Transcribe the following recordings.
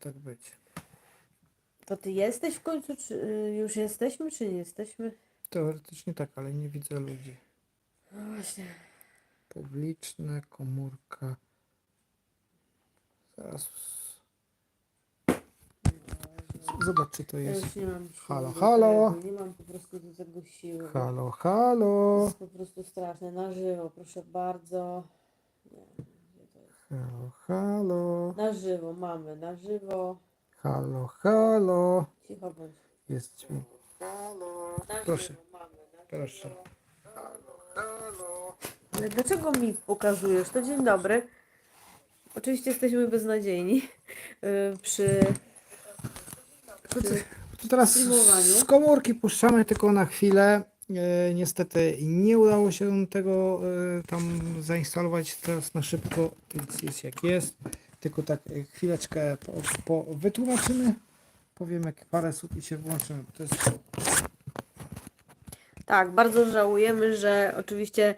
tak być. To ty jesteś w końcu, czy y, już jesteśmy, czy nie jesteśmy? Teoretycznie tak, ale nie widzę ludzi. No właśnie. Publiczne, komórka. Zaraz. Zobacz, czy to Ja jest. już nie mam siły Halo, do halo. tego, Nie mam po prostu do tego siły. Halo, To halo. jest po prostu straszne. Na żywo, proszę bardzo. Nie? Halo, halo. Na żywo mamy, na żywo. Halo, halo. Cicho bądź. Jest dźwięk. Halo. Na Proszę. żywo mamy, na Proszę. żywo. Halo, halo. Ale dlaczego mi pokazujesz? To dzień dobry. Oczywiście jesteśmy beznadziejni yy, przy, To, przy to teraz z komórki puszczamy tylko na chwilę. E, niestety nie udało się tego e, tam zainstalować teraz na szybko, więc jest jak jest. Tylko tak e, chwileczkę po, po wytłumaczymy. Powiem jak parę słów i się włączymy. To jest Tak, bardzo żałujemy, że oczywiście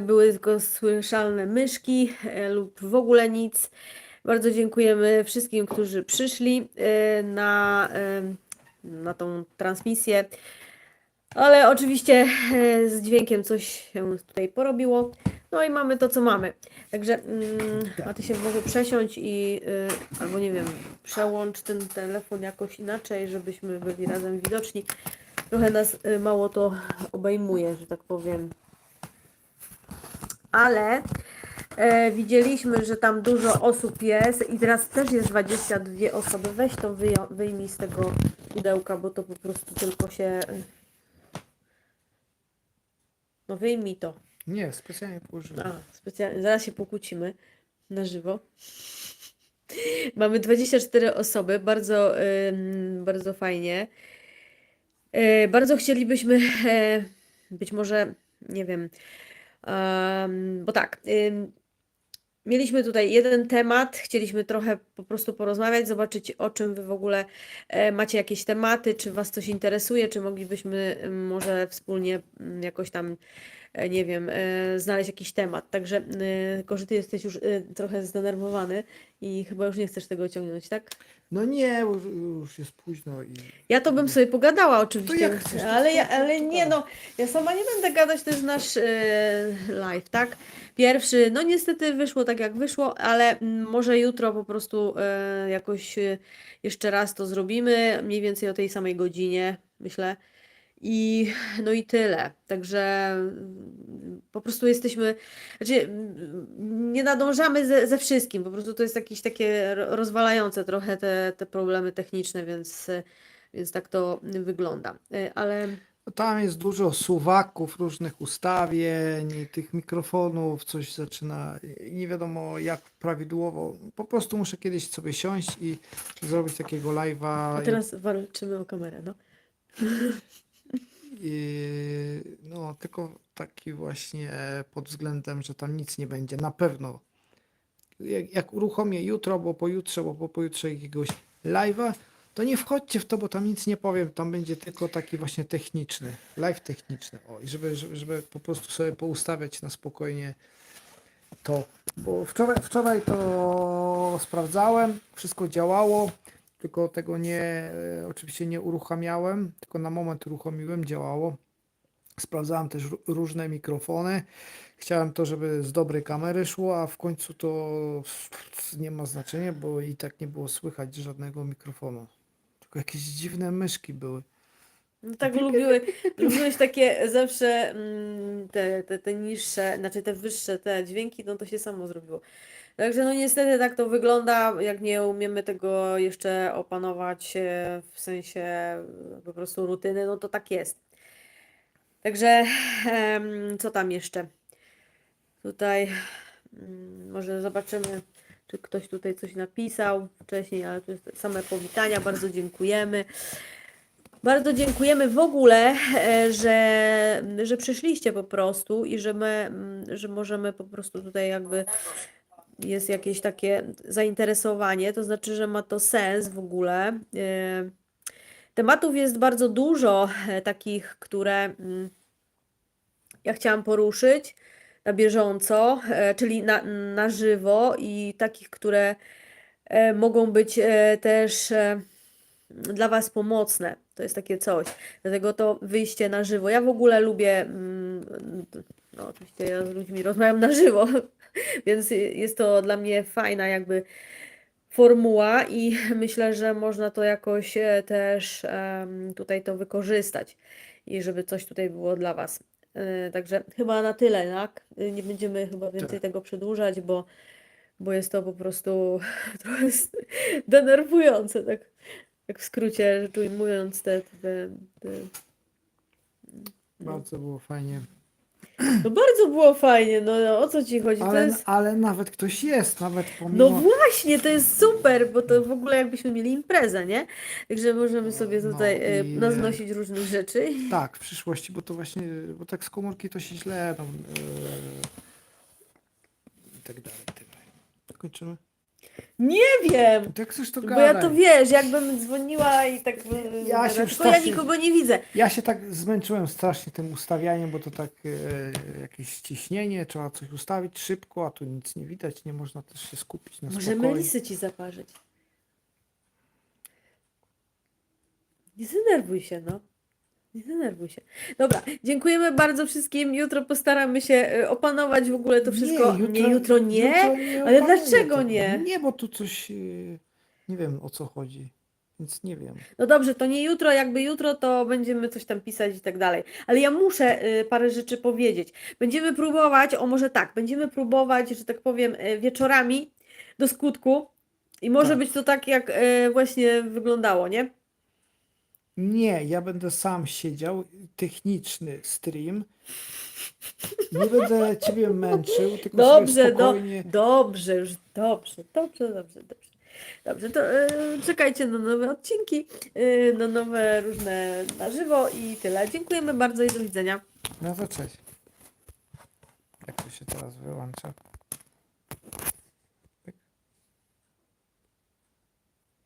były tylko słyszalne myszki lub w ogóle nic. Bardzo dziękujemy wszystkim, którzy przyszli na, na tą transmisję. Ale oczywiście e, z dźwiękiem coś się tutaj porobiło. No i mamy to, co mamy. Także mm, a ty się może przesiąść i y, albo nie wiem, przełącz ten telefon jakoś inaczej, żebyśmy byli razem widoczni. Trochę nas y, mało to obejmuje, że tak powiem. Ale widzieliśmy, że tam dużo osób jest i teraz też jest 22 osoby. Weź to wyjmij z tego pudełka, bo to po prostu tylko się. No wyjmij to. nie, specjalnie położyłem. A, specjalnie. Zaraz się pokłócimy na żywo. Mamy 24 osoby, bardzo, ym, bardzo fajnie. E, bardzo chcielibyśmy e, być może, nie wiem, em, bo tak, mieliśmy tutaj jeden temat, chcieliśmy trochę po prostu porozmawiać, zobaczyć o czym Wy w ogóle e, macie jakieś tematy, czy Was coś interesuje, czy moglibyśmy ym, może wspólnie ym, jakoś tam nie wiem, e, znaleźć jakiś temat. Także e, tylko, że ty jesteś już e, trochę zdenerwowany i chyba już nie chcesz tego ciągnąć, tak? No nie, już, już jest późno i Ja to bym sobie pogadała oczywiście, jak chcesz, ale, ja, ale nie no, ja sama nie będę gadać, to jest nasz e, live, tak? Pierwszy, no niestety wyszło tak jak wyszło, ale mm, może jutro po prostu e, jakoś e, jeszcze raz to zrobimy, mniej więcej o tej samej godzinie, myślę. I no i tyle. Także mm, po prostu jesteśmy, znaczy mm, nie nadążamy ze, ze wszystkim, po prostu to jest jakieś takie ro- rozwalające trochę te, te problemy techniczne, więc, więc tak to wygląda. E, Ale No Tam jest dużo suwaków, różnych ustawień, i tych mikrofonów, coś zaczyna, i nie wiadomo jak prawidłowo. Po prostu muszę kiedyś sobie siąść i zrobić takiego live'a. a teraz walczymy o kamerę, no. I, no, tylko taki właśnie pod względem, że tam nic nie będzie, na pewno. Jak, jak uruchomię jutro, bo pojutrze, bo po pojutrze jakiegoś live'a, to nie wchodźcie w to, bo tam nic nie powiem, tam będzie tylko taki właśnie techniczny, live techniczny. O, i żeby, żeby, żeby po prostu sobie poustawiać na spokojnie to. Bo wczoraj, wczoraj to sprawdzałem, wszystko działało, tylko tego nie, e, oczywiście nie uruchamiałem, tylko na moment uruchomiłem, działało. Sprawdzałem też ró- różne mikrofony. Chciałem to, żeby z dobrej kamery szło, a w końcu to nie ma znaczenia, bo i tak nie było słychać żadnego mikrofonu. Tylko jakieś dziwne myszki były. No tak lubiły, lubiłeś takie zawsze mm, te, te, te niższe, znaczy te wyższe te dźwięki, no to się samo zrobiło. Także no niestety tak to wygląda, jak nie umiemy tego jeszcze opanować e, w sensie e, po prostu rutyny, no to tak jest. Także co tam jeszcze? Tutaj mm, może zobaczymy, czy ktoś tutaj coś napisał wcześniej, ale to jest same powitania, bardzo dziękujemy. Bardzo dziękujemy w ogóle, e, że, że przyszliście po prostu i że my, mm, że możemy po prostu tutaj jakby jest jakieś takie zainteresowanie, to znaczy, że ma to sens w ogóle. E, Tematów jest bardzo dużo e, takich, które mm, ja chciałam poruszyć na bieżąco, e, czyli na, na żywo i takich, które mogą być też dla Was pomocne. To jest takie coś. Dlatego to wyjście na żywo. Ja w ogóle lubię, mm, no oczywiście ja z ludźmi rozmawiam na żywo, więc jest to dla mnie fajna jakby formuła i myślę, że można to jakoś e, też tutaj to wykorzystać i żeby coś tutaj było dla Was. E, Także chyba na tyle, tak? E, Nie będziemy chyba więcej Tak. tego przedłużać, bo, bo jest to po prostu trochę denerwujące, tak, tak w skrócie rzecz ujmując te, te, te... Bardzo było fajnie. No bardzo było fajnie, no, no o co Ci chodzi? To Ale, jest... ale nawet ktoś jest, nawet pomimo... No właśnie, to jest super, bo to w ogóle jakbyśmy mieli imprezę, nie? Także możemy sobie No tutaj e, i- naznosić różnych rzeczy. Tak, w przyszłości, bo to właśnie, bo tak z komórki to się źle, no, yy, i tak dalej. Tyle. Kończymy? Nie wiem, Tak chcesz to bo ja to wiesz, jakbym dzwoniła i tak by- Ja się tylko ja strasznie- nikogo nie widzę. Ja się tak zmęczyłem strasznie tym ustawianiem, bo to tak e, jakieś ciśnienie, trzeba coś ustawić szybko, a tu nic nie widać, nie można też się skupić na Może spokoju. melisy Ci zaparzyć. Nie denerwuj się, no. Nie denerwuj się. Dobra, dziękujemy bardzo wszystkim. Jutro postaramy się e, opanować w ogóle to wszystko. Nie, jutro, nie. jutro nie Ale opanuję dlaczego tego. nie? Nie, bo tu coś, e, nie wiem o co chodzi, więc nie wiem. No dobrze, to nie jutro, jakby jutro to będziemy coś tam pisać i tak dalej. Ale ja muszę y, parę rzeczy powiedzieć. Będziemy próbować, o może tak, będziemy próbować, że tak powiem, y, wieczorami do skutku i może Tak. być to tak, jak y, właśnie wyglądało, nie? Nie, ja będę sam siedział, techniczny stream. Nie będę ciebie męczył, tylko Dobrze, sobie do, spokojnie. dobrze, już dobrze, dobrze, dobrze, dobrze. Dobrze, to y, czekajcie na nowe odcinki, y, na nowe różne na żywo i tyle. Dziękujemy bardzo i do widzenia. No to cześć. Jak to się teraz wyłącza?